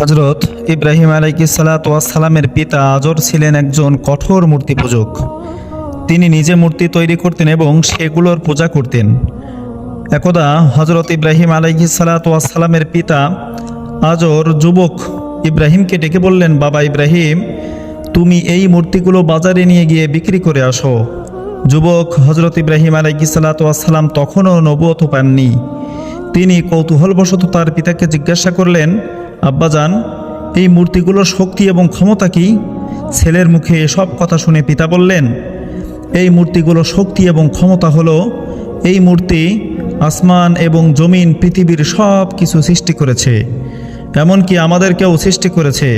হজরত ইব্রাহিম আলাইসালামের পিতা আজর ছিলেন একজন কঠোর মূর্তি পূজক। তিনি নিজে মূর্তি তৈরি করতেন এবং সেগুলোর পূজা করতেন। একদা হজরত ইব্রাহিম আলাইসালামের পিতা আজর যুবক ইব্রাহিমকে ডেকে বললেন, বাবা ইব্রাহিম, তুমি এই মূর্তিগুলো বাজারে নিয়ে গিয়ে বিক্রি করে আসো। যুবক হজরত ইব্রাহিম আলাইসালাম তখনও নবুয়ত পাননি। তিনি কৌতূহলবশত তার পিতাকে জিজ্ঞাসা করলেন আব্বাজান, এই মূর্তিগুলোর শক্তি এবং ক্ষমতা কি? ছেলের মুখে এসব কথা শুনে পিতা বললেন, এই মূর্তিগুলো শক্তি এবং ক্ষমতা হলো, এই মূর্তি আসমান এবং জমিন পৃথিবীর সব কিছু সৃষ্টি করেছে, এমনকি আমাদেরকেও সৃষ্টি করেছে।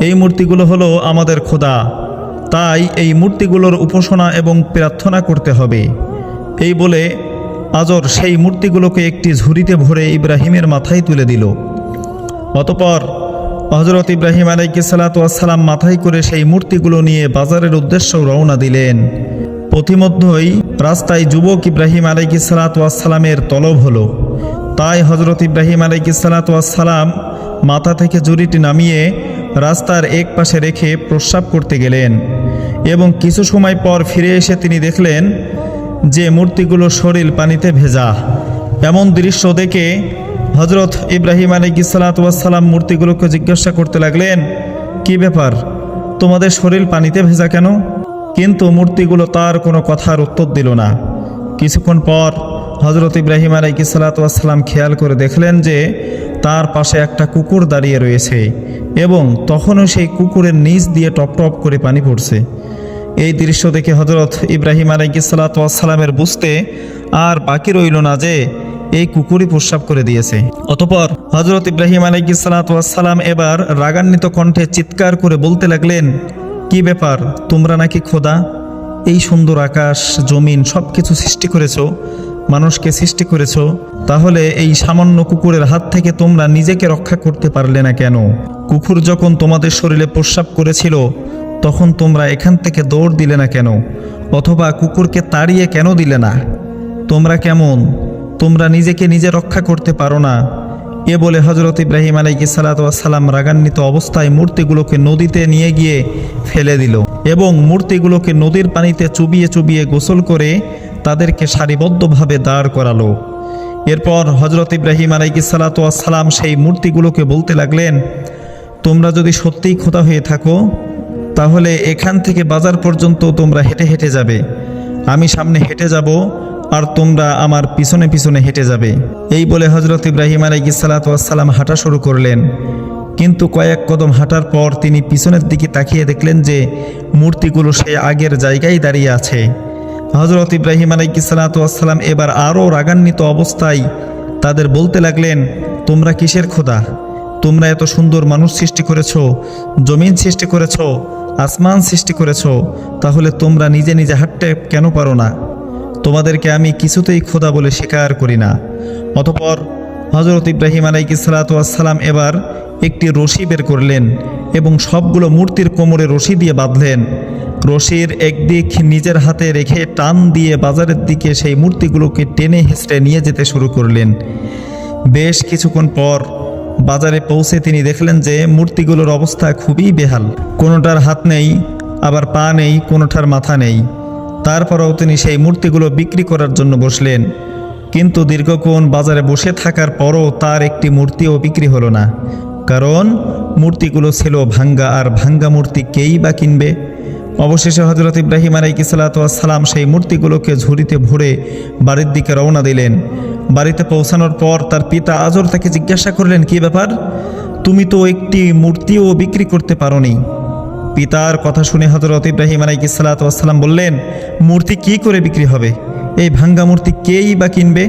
এই মূর্তিগুলো হলো আমাদের খোদা, তাই এই মূর্তিগুলোর উপাসনা এবং প্রার্থনা করতে হবে। এই বলে আজর সেই মূর্তিগুলোকে একটি ঝুড়িতে ভরে ইব্রাহিমের মাথায় তুলে দিল। অতপর হজরত ইব্রাহিম আলাইসালাম মাথায় করে সেই মূর্তিগুলো নিয়ে বাজারের উদ্দেশ্য রওনা দিলেন। পথিমধ্যেই রাস্তায় যুবক ইব্রাহিম আলাইসালামের তলব হলো। তাই হজরত ইব্রাহিম আলাইসালাম মাথা থেকে জুড়িটি নামিয়ে রাস্তার এক পাশে রেখে প্রস্রাব করতে গেলেন এবং কিছু সময় পর ফিরে এসে তিনি দেখলেন যে মূর্তিগুলো শরীর পানিতে ভেজা। এমন দৃশ্য দেখে হজরত ইব্রাহিম আলাইসালাম মূর্তিগুলোকে জিজ্ঞাসা করতে লাগলেন, কি ব্যাপার? তোমাদের শরীর পানিতে ভেজা কেন? কিন্তু মূর্তিগুলো তার কোনো কথার উত্তর দিল না। কিছুক্ষণ পর হজরত ইব্রাহিম আলাইসালাম খেয়াল করে দেখলেন যে তার পাশে একটা কুকুর দাঁড়িয়ে রয়েছে এবং তখনও সেই কুকুরের নিচ দিয়ে টপ টপ করে পানি পড়ছে। এই দৃশ্য দেখে হজরত ইব্রাহিম আলাইসালামের বুঝতে আর বাকি রইল না যে এই কুকুরই প্রস্রাব করে দিয়েছে। অতপর হজরত ইব্রাহিম আলাইসালাম এবার রাগান্বিত কণ্ঠে চিৎকার করে বলতে লাগলেন, কি ব্যাপার? তোমরা নাকি খোদা? এই সুন্দর আকাশ, জমিন সব কিছু সৃষ্টি করেছ, মানুষকে সৃষ্টি করেছ, তাহলে এই সামান্য কুকুরের হাত থেকে তোমরা নিজেকে রক্ষা করতে পারলে না কেন? কুকুর যখন তোমাদের শরীরে প্রস্রাব করেছিল, তখন তোমরা এখান থেকে দৌড় দিলে না কেন? অথবা কুকুরকে তাড়িয়ে কেন দিলে না? তোমরা কেমন? তোমরা নিজেকে নিজে রক্ষা করতে পারো না। এ বলে হজরত ইব্রাহিম আলাইকি সালাম রাগান্বিত অবস্থায় মূর্তিগুলোকে নদীতে নিয়ে গিয়ে ফেলে দিল এবং মূর্তিগুলোকে নদীর পানিতে চুবিয়ে চুবিয়ে গোসল করে তাদেরকে সারিবদ্ধভাবে দাঁড় করালো। এরপর হজরত ইব্রাহিম আলাইকি সালাম সেই মূর্তিগুলোকে বলতে লাগলেন, তোমরা যদি সত্যিই খোদা হয়ে থাকো, তাহলে এখান থেকে বাজার পর্যন্ত তোমরা হেঁটে হেঁটে যাবে। আমি সামনে হেঁটে যাব আর তোমরা আমার পিছনে পিছনে হেঁটে যাবে। এই বলে হজরত ইব্রাহিম আলাইসালাম হাঁটা শুরু করলেন। কিন্তু কয়েক কদম হাঁটার পর তিনি পিছনের দিকে তাকিয়ে দেখলেন যে মূর্তিগুলো সে আগের জায়গায় দাঁড়িয়ে আছে। হজরত ইব্রাহিম আলাইসালাম এবার আরও রাগান্বিত অবস্থায় তাদের বলতে লাগলেন, তোমরা কিসের খোদা? তোমরা এত সুন্দর মানুষ সৃষ্টি করেছ, জমিন সৃষ্টি করেছ, আসমান সৃষ্টি করেছ, তাহলে তোমরা নিজে নিজে হাঁটতে কেন পারো না? তোমাদেরকে আমি কিছুতেই খোদা বলে স্বীকার করি না। অতপর হজরত ইব্রাহিম আলাইসালাম এবার একটি রশি বের করলেন এবং সবগুলো মূর্তির কোমরে রশি দিয়ে বাঁধলেন। রশির একদিক নিজের হাতে রেখে টান দিয়ে বাজারের দিকে সেই মূর্তিগুলোকে টেনে হেঁচড়ে নিয়ে যেতে শুরু করলেন। বেশ কিছুক্ষণ পর বাজারে পৌঁছে তিনি দেখলেন যে মূর্তিগুলোর অবস্থা খুবই বেহাল। কোনোটার হাত নেই, আবার পা নেই, কোনোটার মাথা নেই। তারপরেও তিনি সেই মূর্তিগুলো বিক্রি করার জন্য বসলেন। কিন্তু দীর্ঘক্ষণ বাজারে বসে থাকার পরও তার একটি মূর্তিও বিক্রি হলো না। কারণ মূর্তিগুলো ছিল ভাঙ্গা, আর ভাঙ্গা মূর্তি কেই বা কিনবে? অবশেষে হজরত ইব্রাহিম আলাইসালাম সেই মূর্তিগুলোকে ঝুড়িতে ভরে বাড়ির দিকে রওনা দিলেন। বাড়িতে পৌঁছানোর পর তার পিতা আজর তাকে জিজ্ঞাসা করলেন, কি ব্যাপার? তুমি তো একটি মূর্তিও বিক্রি করতে পারোনি। পিতার কথা শুনে হজরত ইব্রাহিম আলাইসালাম বললেন, মূর্তি কি করে বিক্রি হবে? এই ভাঙ্গা মূর্তি কেই বা কিনবে?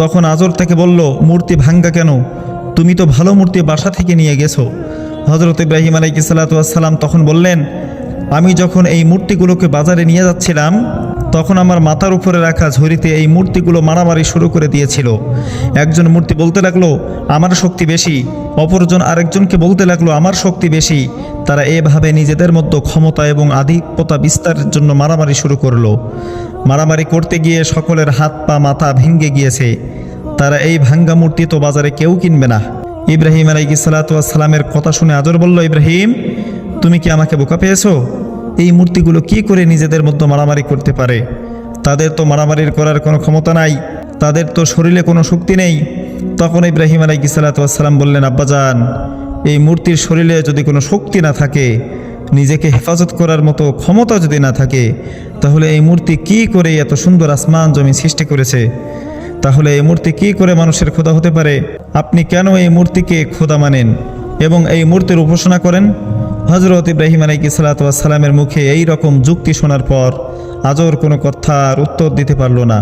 তখন আজর তাকে বলল, মূর্তি ভাঙ্গা কেন? তুমি তো ভালো মূর্তি বাসা থেকে নিয়ে গেছো। হজরত ইব্রাহিম আলাইসালাম তখন বললেন, আমি যখন এই মূর্তিগুলোকে বাজারে নিয়ে যাচ্ছিলাম তখন আমার মাথার উপরে রাখা ঝুড়িতে এই মূর্তিগুলো মারামারি শুরু করে দিয়েছিল। একজন মূর্তি বলতে লাগল, আমার শক্তি বেশি। অপরজন আরেকজনকে বলতে লাগল, আমার শক্তি বেশি। তারা এভাবে নিজেদের মধ্যে ক্ষমতা এবং আধিপত্যতা বিস্তারের জন্য মারামারি শুরু করল। মারামারি করতে গিয়ে সকলের হাত পা মাথা ভেঙে গিয়েছে। তারা এই ভাঙ্গা মূর্তি তো বাজারে কেউ কিনবে না। ইব্রাহিম আলাইকি সালামের কথা শুনে আজর বলল, ইব্রাহিম, তুমি কি আমাকে বোকা পেয়েছ? এই মূর্তিগুলো কি করে নিজেদের মধ্যে মারামারি করতে পারে? তাদের তো মারামারির করার কোনো ক্ষমতা নাই, তাদের তো শরীরে কোনো শক্তি নেই। তখন ইব্রাহিম আলাইকি সালাম বললেন আব্বাজান এই মূর্তির শরীরে যদি কোনো শক্তি না থাকে, নিজেকে হেফাজত করার মতো ক্ষমতা যদি না থাকে, তাহলে এই মূর্তি কি করে এত সুন্দর আসমান জমি সৃষ্টি করেছে? তাহলে এই মূর্তি কি করে মানুষের খোদা হতে পারে? আপনি কেন এই মূর্তিকে খোদা মানেন এবং এই মূর্তির উপাসনা করেন? হজরত ইব্রাহিম আলাইকি সালামের মুখে এই রকম যুক্তি শোনার পর আজর কোনো কথার উত্তর দিতে পারল না।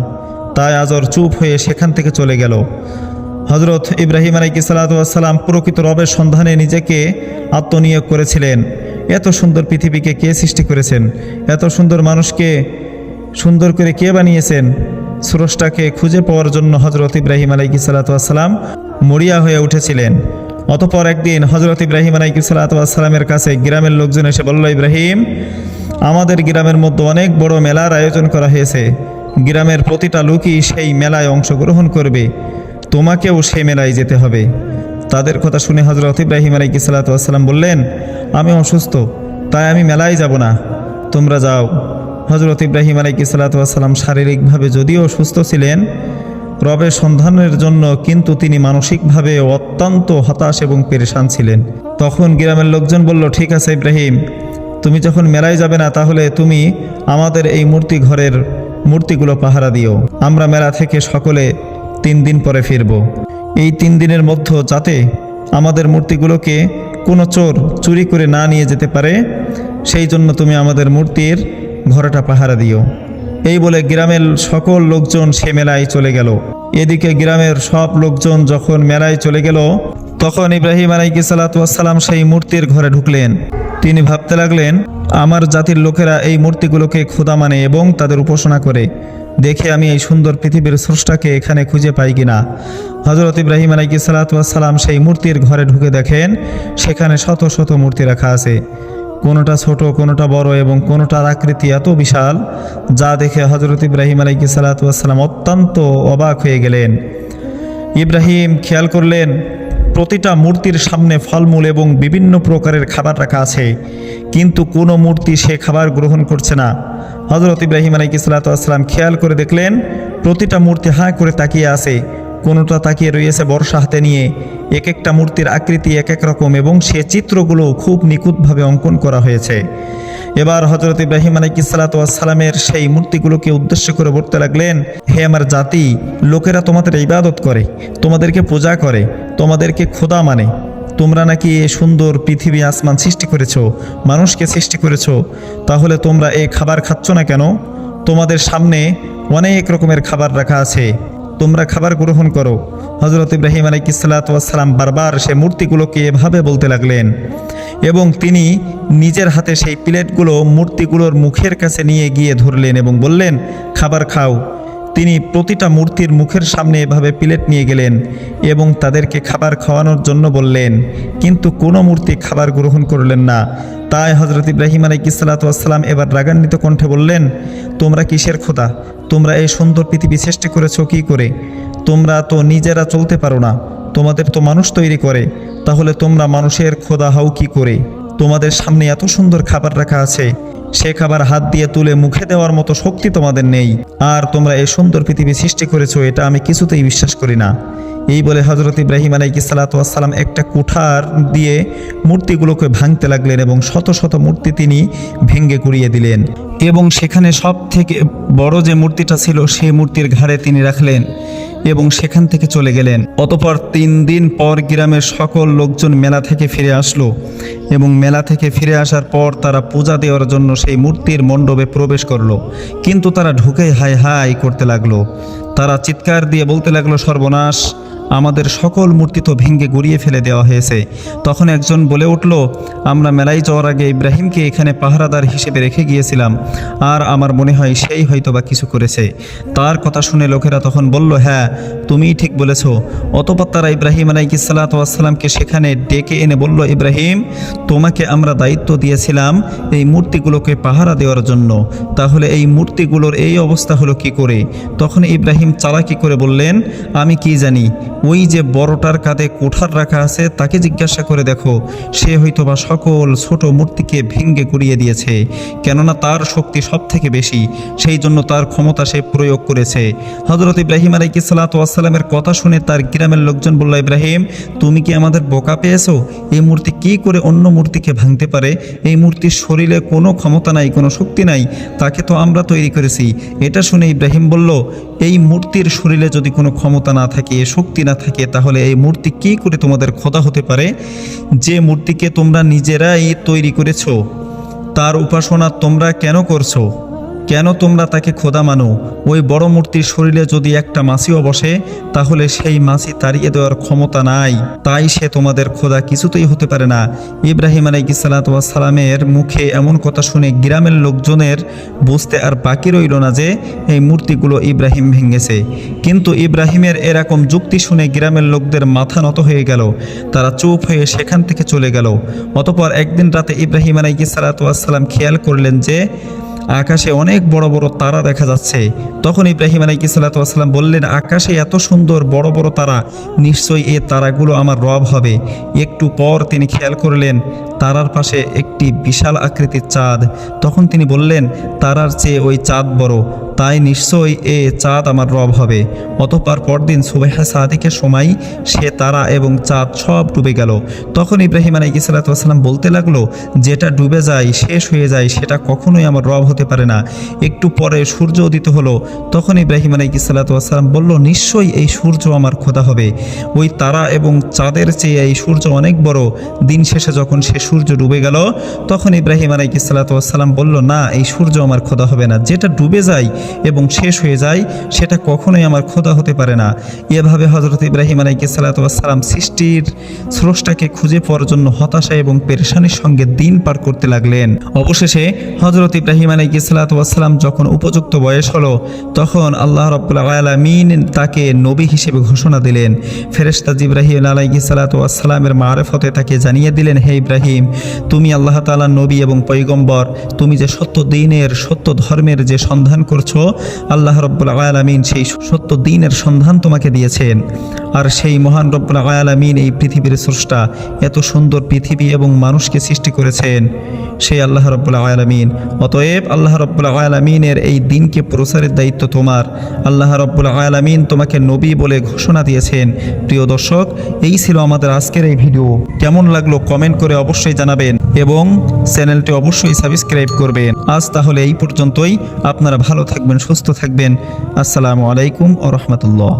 তাই আজর চুপ হয়ে সেখান থেকে চলে গেল। হজরত ইব্রাহিম আলাইকি সালাম প্রকৃত রবের সন্ধানে নিজেকে আত্মনিয়োগ করেছিলেন। এত সুন্দর পৃথিবীকে কে সৃষ্টি করেছেন? এত সুন্দর মানুষকে সুন্দর করে কে বানিয়েছেন? স্রষ্টাকে খুঁজে পাওয়ার জন্য হজরত ইব্রাহিম আলাইকি সালাতাম মরিয়া হয়ে উঠেছিলেন। অতপর একদিন হজরত ইব্রাহিম আলাইকি সালাতামের কাছে গ্রামের লোকজন এসে বলল, ইব্রাহিম, আমাদের গ্রামের মধ্যে অনেক বড় মেলার আয়োজন করা হয়েছে। গ্রামের প্রতিটা লোকই সেই মেলায় অংশগ্রহণ করবে। তোমাকেও সেই মেলায় যেতে হবে। তাদের কথা শুনে হজরত ইব্রাহিম আলাইকি সালাতাম বললেন, আমি অসুস্থ, তাই আমি মেলায় যাব না। তোমরা যাও। হজরত ইব্রাহিম আলাইকি সালাতাম শারীরিকভাবে যদিও সুস্থ ছিলেন রবের সন্ধানের জন্য কিন্তু তিনি মানসিকভাবে অত্যন্ত হতাশ এবং পেরেশান ছিলেন। তখন গ্রামের লোকজন বলল, ঠিক আছে ইব্রাহিম, তুমি যখন মেলায় যাবে না, তাহলে তুমি আমাদের এই মূর্তি ঘরের মূর্তিগুলো পাহারা দিও। আমরা মেলা থেকে সকলে তিন দিন পরে ফিরব। এই তিন দিনের মধ্যে যাতে আমাদের মূর্তিগুলোকে কোনো চোর চুরি করে না নিয়ে যেতে পারে, সেই জন্য তুমি আমাদের মূর্তির ঘরটা পাহারা দিও। এই বলে গ্রামের সকল লোকজন সে মেলায় চলে গেল। এদিকে গ্রামের সব লোকজন যখন মেলায় চলে গেল, তখন ইব্রাহিম আলাইকি সালাতাম সেই মূর্তির ঘরে ঢুকলেন। তিনি ভাবতে লাগলেন, আমার জাতির লোকেরা এই মূর্তিগুলোকে খোদা মানে এবং তাদের উপাসনা করে। দেখে আমি এই সুন্দর পৃথিবীর স্রষ্টাকে এখানে খুঁজে পাই কিনা। হজরত ইব্রাহিম আলাইকি সালাতাম সেই মূর্তির ঘরে ঢুকে দেখেন, সেখানে শত শত মূর্তি রাখা আছে। কোনোটা ছোট, কোনোটা বড় এবং কোনোটার আকৃতি এত বিশাল যা দেখে হজরত ইব্রাহিম আলাইকি সালাতাম অত্যন্ত অবাক হয়ে গেলেন। ইব্রাহিম খেয়াল করলেন, প্রতিটা মূর্তির সামনে ফলমূল এবং বিভিন্ন প্রকারের খাবার রাখা আছে, কিন্তু কোনো মূর্তি সে খাবার গ্রহণ করছে না। হজরত ইব্রাহিম আলাইকি সালাতাম খেয়াল করে দেখলেন, প্রতিটা মূর্তি হাঁ করে তাকিয়ে আছে। কোনোটা তাকিয়ে রয়েছে বর্ষা হাতে নিয়ে, এক একটা মূর্তির আকৃতি এক এক রকম এবং সে চিত্রগুলো খুব নিখুঁতভাবে অঙ্কন করা হয়েছে। এবার হজরত ইব্রাহিম আলাইকি সালাতামের সেই মূর্তিগুলোকে উদ্দেশ্য করে বলতে লাগলেন, হে আমার জাতি, লোকেরা তোমাদের ইবাদত করে, তোমাদেরকে পূজা করে, তোমাদেরকে খোদা মানে। তোমরা নাকি এ সুন্দর পৃথিবী আসমান সৃষ্টি করেছ, মানুষকে সৃষ্টি করেছ, তাহলে তোমরা এই খাবার খাচ্ছ না কেন? তোমাদের সামনে অনেক রকমের খাবার রাখা আছে। তোমরা খাবার গ্রহণ করো। হজরত ইব্রাহিম আলাইকি সালাতাম বারবার সে মূর্তিগুলোকে এভাবে বলতে লাগলেন। এবং তিনি নিজের হাতে সেই প্লেটগুলো মূর্তিগুলোর মুখের কাছে নিয়ে গিয়ে ধরলেন এবং বললেন, খাবার খাও। তিনি প্রতিটা মূর্তির মুখের সামনে এভাবে প্লেট নিয়ে গেলেন এবং তাদেরকে খাবার খাওয়ানোর জন্য বললেন, কিন্তু কোনো মূর্তি খাবার গ্রহণ করলেন না। তাই হজরত ইব্রাহিম আলাইকি সালাতাম এবার রাগান্বিত কণ্ঠে বললেন, তোমরা কিসের খোদা? তোমরা এই সুন্দর পৃথিবী সৃষ্টি করেছ কী করে? তোমরা তো নিজেরা চলতে পারো না, তোমাদের তো মানুষ তৈরি করে, তাহলে তোমরা মানুষের খোদা হও কি করে? তোমাদের সামনে এত সুন্দর খাবার রাখা আছে সে খাবার হাত দিয়ে তুলে মুখে দেওয়ার মতো শক্তি তোমাদের নেই। আর তোমরা এই সুন্দর পৃথিবী সৃষ্টি করেছ, এটা আমি কিছুতেই বিশ্বাস করি না। এই বলে হজরত ইব্রাহিম আলাইকি সালাতাম একটা কুঠার দিয়ে মূর্তিগুলোকে ভাঙতে লাগলেন এবং শত শত মূর্তি তিনি ভেঙ্গে কুড়িয়ে দিলেন। এবং সেখানে সব থেকে বড় যে মূর্তিটা ছিল, সেই মূর্তির ঘাড়ে তিনি রাখলেন। এবং সেখান থেকে চলে গেলেন। অতপর তিন দিন পর গ্রামের সকল লোকজন মেলা থেকে ফিরে আসলো এবং মেলা থেকে ফিরে আসার পর তারা পূজা দেওয়ার জন্য সেই মূর্তির মণ্ডপে প্রবেশ করল। কিন্তু তারা ঢুকে হাই হাই করতে লাগল। তারা চিৎকার দিয়ে বলতে লাগল, সর্বনাশ! আমাদের সকল মূর্তি তো ভেঙ্গে গড়িয়ে ফেলে দেওয়া হয়েছে। তখন একজন বলে উঠল, আমরা মেলায় যাওয়ার আগে ইব্রাহিমকে এখানে পাহারাদার হিসেবে রেখে গিয়েছিলাম। আর আমার মনে হয় সেই হয়তো বা কিছু করেছে। তার কথা শুনে লোকেরা তখন বলল হ্যাঁ তুমিই ঠিক বলেছ। অতপর তারা ইব্রাহিম আলাইকি সাল্লাতামকে সেখানে ডেকে এনে বলল, ইব্রাহিম, তোমাকে আমরা দায়িত্ব দিয়েছিলাম এই মূর্তিগুলোকে পাহারা দেওয়ার জন্য। তাহলে এই মূর্তিগুলোর এই অবস্থা হলো কি করে? তখন ইব্রাহিম চালাকি করে বললেন, আমি কি জানি? ওই যে বড়টার কাঁধে কোঠার রাখা আছে, তাকে জিজ্ঞাসা করে দেখো, সে হয়তোবা সকল ছোট মূর্তিকে ভেঙ্গে গুড়িয়ে দিয়েছে, কেননা তার শক্তি সব থেকে বেশি, সেই জন্য তার ক্ষমতা সে প্রয়োগ করেছে। হজরত ইব্রাহিম আলাইকি সালাতামের কথা শুনে তার গ্রামের লোকজন বলল, ইব্রাহিম, তুমি কি আমাদের বোকা পেয়েছ? এই মূর্তি কি করে অন্য মূর্তিকে ভাঙতে পারে? এই মূর্তির শরীরে কোনো ক্ষমতা নাই, কোনো শক্তি নাই, তাকে তো আমরা তৈরি করেছি। এটা শুনে ইব্রাহিম বলল, এই মূর্তির শরীরে যদি কোনো ক্ষমতা না থাকে শক্তি না থাকে, তাহলে এই মূর্তি কি করে তোমাদের খোদা হতে পারে? যে মূর্তিকে তোমরা নিজেরাই তৈরি করেছ, তার উপাসনা তোমরা কেন করছ? কেন তোমরা তাকে খোদা মানো? ওই বড় মূর্তির শরীরে যদি একটা মাছিও বসে, তাহলে সেই মাছি তাড়িয়ে দেওয়ার ক্ষমতা নাই। তাই সে তোমাদের খোদা কিছুতেই হতে পারে না। ইব্রাহিম আলাইকি সালামের মুখে এমন কথা শুনে গ্রামের লোকজনের বুঝতে আর বাকি রইল না যে, এই মূর্তিগুলো ইব্রাহিম ভেঙেছে। কিন্তু ইব্রাহিমের এরকম যুক্তি শুনে গ্রামের লোকদের মাথা নত হয়ে গেল। তারা চুপ হয়ে সেখান থেকে চলে গেল। অতপর একদিন রাতে ইব্রাহিম আলাইকি সালাতাম খেয়াল করলেন যে আকাশে অনেক বড় বড় তারা দেখা যাচ্ছে। তখন ইব্রাহিম আলাইকি সাল্লাতাম বললেন, আকাশে এত সুন্দর বড় বড় তারা, নিশ্চয়ই এ তারাগুলো আমার রব হবে। একটু পর তিনি খেয়াল করলেন, তারার পাশে একটি বিশাল আকৃতির চাঁদ। তখন তিনি বললেন, তারার চেয়ে ওই চাঁদ বড়। তাই নিশ্চয়ই এ চাঁদ আমার রব হবে। অতঃপর পরদিন সুবেহা সাদিকের সময় সে তারা এবং চাঁদ সব ডুবে গেল। তখন ইব্রাহিম আলাইকি সাল্লাতাম বলতে লাগল, যেটা ডুবে যায়, শেষ হয়ে যায়, সেটা কখনোই আমার রব হতে পারে না। একটু পরে সূর্য উদিত হলো। তখন ইব্রাহিম আলাইকি সাল্লাতাম বলল, নিশ্চয়ই এই সূর্য আমার খোদা হবে। ওই তারা এবং চাঁদের চেয়ে এই সূর্য অনেক বড়। দিন শেষে যখন সে সূর্য ডুবে গেল, তখন ইব্রাহিম আলাইকি সাল্লাতাম বলল, না, এই সূর্য আমার খোদা হবে না। যেটা ডুবে যায় এবং শেষ হয়ে যায়, সেটা কখনোই আমার খোদা হতে পারে না। এভাবে হজরত ইব্রাহিম আলাইকি সাল্লাতাম সৃষ্টির স্রষ্টাকে খুঁজে পাওয়ার জন্য হতাশা এবং পেরেশানির সঙ্গে দিন পার করতে লাগলেন। অবশেষে হজরত ইব্রাহিম আলাইকি সাল্লাতাম যখন উপযুক্ত বয়স হলো, তখন আল্লাহ আলমিন তাকে নবী হিসেবে ঘোষণা দিলেন। ফেরেস্তাজ ইব্রাহিম আলাইকি সাল্লাতামের মারেফতে তাকে জানিয়ে দিলেন, হে ইব্রাহিম, তুমি আল্লাহ তালা নবী এবং পৈগম্বর তুমি যে সত্য দিনের, সত্য ধর্মের যে সন্ধান করছ আল্লাহ রব্বুল আলমিন সেই সত্য দিনের সন্ধান তোমাকে দিয়েছেন। আর সেই মহান রব্বুল আয়ালামিন এই পৃথিবীর স্রষ্টা এত সুন্দর পৃথিবী এবং মানুষকে সৃষ্টি করেছেন। সেই আল্লাহ রব্বুল আয়ালামিন অতএব আল্লাহ রব্বুল আয়ালামিনের এই দিনকে প্রসারের দায়িত্ব তোমার। আল্লাহ রব্বুল আয়ালামিন তোমাকে নবী বলে ঘোষণা দিয়েছেন। প্রিয় দর্শক, এই ছিল আমাদের আজকের এই ভিডিও। কেমন লাগল কমেন্ট করে অবশ্যই জানাবেন এবং চ্যানেলটি অবশ্যই সাবস্ক্রাইব করবেন। আজ তাহলে এই পর্যন্তই। আপনারা ভালো থাকবেন, সুস্থ থাকবেন। আসসালামু আলাইকুম ও রহমতুল্লাহ।